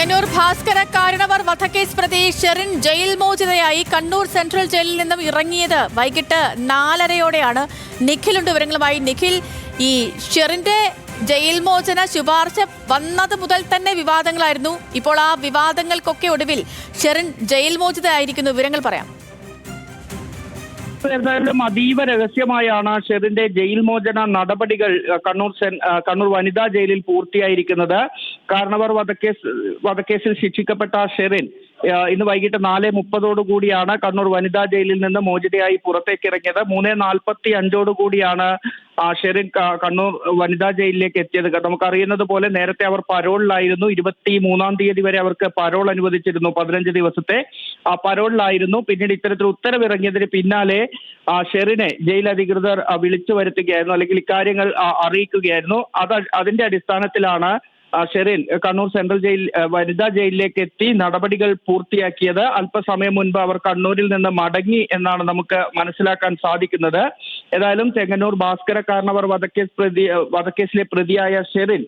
ചെങ്ങന്നൂർ ഭാസ്കര കാരണവർ വധക്കേസ് പ്രതി ഷെറിൻ ജയിൽ മോചിതയായി കണ്ണൂർ സെൻട്രൽ ജയിലിൽ നിന്നും ഇറങ്ങിയത്. വൈകിട്ട് നാലരയോടെയാണ് നിഖിലുണ്ട് വിവരങ്ങളുമായി. നിഖിൽ ഈ ഷെറിന്റെ ജയിൽ മോചന ശുപാർശ വന്നത് മുതൽ തന്നെ വിവാദങ്ങളായിരുന്നു. ഇപ്പോൾ ആ വിവാദങ്ങൾക്കൊക്കെ ഒടുവിൽ ഷെറിൻ ജയിൽ മോചിതയായിരിക്കുന്നു. വിവരങ്ങൾ പറയാം. എന്തായാലും അതീവ രഹസ്യമായാണ് ഷെറിന്റെ ജയിൽ മോചന നടപടികൾ കണ്ണൂർ കണ്ണൂർ വനിതാ ജയിലിൽ പൂർത്തിയായിരിക്കുന്നത്. കാരണവർ വധക്കേസ് വധക്കേസിൽ ശിക്ഷിക്കപ്പെട്ട ഷെറിൻ ഇന്ന് വൈകിട്ട് നാല് മുപ്പതോടുകൂടിയാണ് കണ്ണൂർ വനിതാ ജയിലിൽ നിന്ന് മോചിതയായി പുറത്തേക്ക് ഇറങ്ങിയത്. മൂന്ന് നാൽപ്പത്തി അഞ്ചോടുകൂടിയാണ് ഷെറിൻ കണ്ണൂർ വനിതാ ജയിലിലേക്ക് എത്തിയത്. നമുക്കറിയുന്നത് പോലെ നേരത്തെ അവർ പരോളിലായിരുന്നു. ഇരുപത്തി മൂന്നാം തീയതി വരെ അവർക്ക് പരോൾ അനുവദിച്ചിരുന്നു പതിനഞ്ച് ദിവസത്തെ. ആ പരോളിലായിരുന്നു. പിന്നീട് ഇത്തരത്തിൽ ഉത്തരവിറങ്ങിയതിന് പിന്നാലെ ഷെറിനെ ജയിൽ അധികൃതർ വിളിച്ചു വരുത്തുകയായിരുന്നു. അല്ലെങ്കിൽ ഇക്കാര്യങ്ങൾ അറിയിക്കുകയായിരുന്നു. അത് അതിന്റെ അടിസ്ഥാനത്തിലാണ് ഷെറിൻ കണ്ണൂർ സെൻട്രൽ ജയിൽ വനിതാ ജയിലിലേക്ക് എത്തി. നടപടികൾ പൂർത്തിയാക്കിയത് അല്പസമയം മുൻപ് അവർ കണ്ണൂരിൽ നിന്ന് മടങ്ങി എന്നാണ് നമുക്ക് മനസ്സിലാക്കാൻ സാധിക്കുന്നത്. ഏതായാലും ചെങ്ങന്നൂർ ഭാസ്കര കാരണവർ വധക്കേസ് പ്രതി വധക്കേസിലെ പ്രതിയായ ഷെറിൻ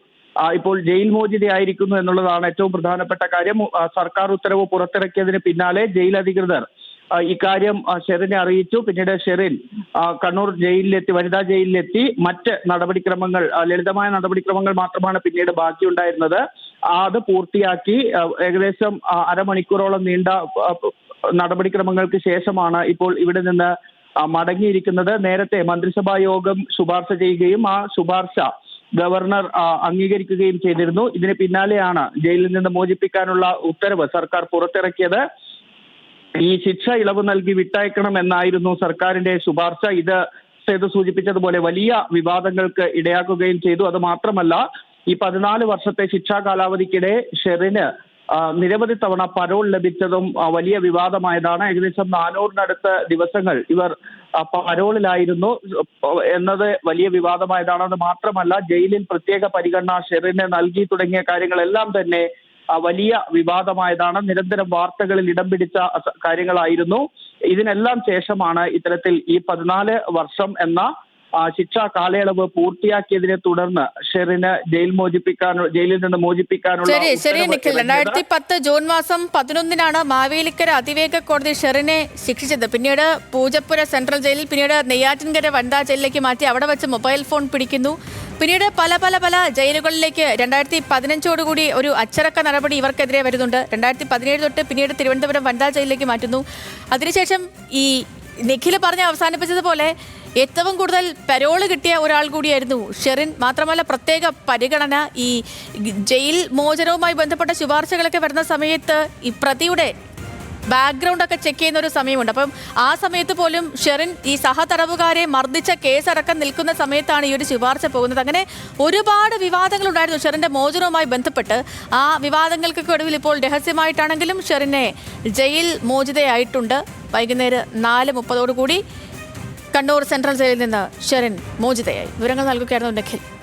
ഇപ്പോൾ ജയിൽ മോചിതയായിരിക്കുന്നു എന്നുള്ളതാണ് ഏറ്റവും പ്രധാനപ്പെട്ട കാര്യം. സർക്കാർ ഉത്തരവ് പുറത്തിറക്കിയതിന് പിന്നാലെ ജയിൽ അധികൃതർ ഇക്കാര്യം ഷെറിനെ അറിയിച്ചു. പിന്നീട് ഷെറിൻ കണ്ണൂർ ജയിലിലെത്തി വനിതാ ജയിലിലെത്തി. മറ്റ് നടപടിക്രമങ്ങൾ ലളിതമായ നടപടിക്രമങ്ങൾ മാത്രമാണ് പിന്നീട് ബാക്കിയുണ്ടായിരുന്നത്. അത് പൂർത്തിയാക്കി ഏകദേശം അരമണിക്കൂറോളം നീണ്ട നടപടിക്രമങ്ങൾക്ക് ശേഷമാണ് ഇപ്പോൾ ഇവിടെ നിന്ന് മടങ്ങിയിരിക്കുന്നത്. നേരത്തെ മന്ത്രിസഭാ യോഗം ശുപാർശ ചെയ്യുകയും ആ ശുപാർശ ഗവർണർ അംഗീകരിക്കുകയും ചെയ്തിരുന്നു. ഇതിന് പിന്നാലെയാണ് ജയിലിൽ നിന്ന് മോചിപ്പിക്കാനുള്ള ഉത്തരവ് സർക്കാർ പുറത്തിറക്കിയത്. ഈ ശിക്ഷ ഇളവ് നൽകി വിട്ടയക്കണം എന്നായിരുന്നു സർക്കാരിന്റെ ശുപാർശ. ഇത് സേതു സൂചിപ്പിച്ചതുപോലെ വലിയ വിവാദങ്ങൾക്ക് ഇടയാക്കുകയും ചെയ്തു. അത് മാത്രമല്ല ഈ പതിനാല് വർഷത്തെ ശിക്ഷാ കാലാവധിക്കിടെ ഷെറിന് നിരവധി തവണ പരോൾ ലഭിച്ചതും വലിയ വിവാദമായതാണ്. ഏകദേശം നാനൂറിനടുത്ത് ദിവസങ്ങൾ ഇവർ പരോളിലായിരുന്നു. എന്നത് വലിയ വിവാദമായതാണ് അത് മാത്രമല്ല ജയിലിൽ പ്രത്യേക പരിഗണന ഷെറിന് നൽകി തുടങ്ങിയ കാര്യങ്ങളെല്ലാം തന്നെ വലിയ വിവാദമായതാണ്. നിരന്തരം വാർത്തകളിൽ ഇടം പിടിച്ച കാര്യങ്ങളായിരുന്നു. ഇതിനെല്ലാം ശേഷമാണ് ഇത്തരത്തിൽ ഈ പതിനാല് വർഷം എന്ന ശിക്ഷാ കാലയളവ് പൂർത്തിയാക്കിയതിനെ തുടർന്ന് ഷെറിന് ജയിൽ മോചിപ്പിക്കാൻ ജയിലിൽ നിന്ന് മോചിപ്പിക്കാനുള്ള ശരി ശരി നിഖിൽ. രണ്ടായിരത്തി പത്ത് ജൂൺ മാസം പതിനൊന്നിനാണ് മാവേലിക്കര അതിവേഗ കോടതി ഷെറിനെ ശിക്ഷിച്ചത്. പിന്നീട് പൂജപ്പുര സെൻട്രൽ ജയിലിൽ പിന്നീട് നെയ്യാറ്റിൻകര വനിതാ ജയിലിലേക്ക് മാറ്റി അവിടെ വെച്ച് മൊബൈൽ ഫോൺ പിടിക്കുന്നു. പിന്നീട് പല പല പല ജയിലുകളിലേക്ക് രണ്ടായിരത്തി പതിനഞ്ചോടുകൂടി ഒരു അച്ചടക്ക നടപടി ഇവർക്കെതിരെ വരുന്നുണ്ട്. രണ്ടായിരത്തി പതിനേഴ് തൊട്ട് പിന്നീട് തിരുവനന്തപുരം വനിതാ ജയിലിലേക്ക് മാറ്റുന്നു. അതിനുശേഷം ഈ നിഖിൽ പറഞ്ഞ് അവസാനിപ്പിച്ചതുപോലെ ഏറ്റവും കൂടുതൽ പരോൾ കിട്ടിയ ഒരാൾ കൂടിയായിരുന്നു ഷെറിൻ. മാത്രമല്ല പ്രത്യേക പരിഗണന ഈ ജയിൽ മോചനവുമായി ബന്ധപ്പെട്ട ശുപാർശകളൊക്കെ വരുന്ന സമയത്ത് ഈ പ്രതിയുടെ ബാക്ക്ഗ്രൗണ്ട് ഒക്കെ ചെക്ക് ചെയ്യുന്ന ഒരു സമയമുണ്ട്. അപ്പം ആ സമയത്ത് പോലും ഷെറിൻ ഈ സഹതടവുകാരെ മർദ്ദിച്ച കേസടക്കം നിൽക്കുന്ന സമയത്താണ് ഈ ഒരു ശുപാർശ പോകുന്നത്. അങ്ങനെ ഒരുപാട് വിവാദങ്ങൾ ഉണ്ടായിരുന്നു ഷെറിന്റെ മോചനവുമായി ബന്ധപ്പെട്ട്. ആ വിവാദങ്ങൾക്കൊക്കെ ഒടുവിൽ ഇപ്പോൾ രഹസ്യമായിട്ടാണെങ്കിലും ഷെറിനെ ജയിൽ മോചിതയായിട്ടുണ്ട്. വൈകുന്നേരം നാല് മുപ്പതോടുകൂടി കണ്ണൂർ സെൻട്രൽ ജയിലിൽ നിന്ന് ഷെറിൻ മോചിതയായി. വിവരങ്ങൾ നൽകുകയായിരുന്നു നിഖിൽ.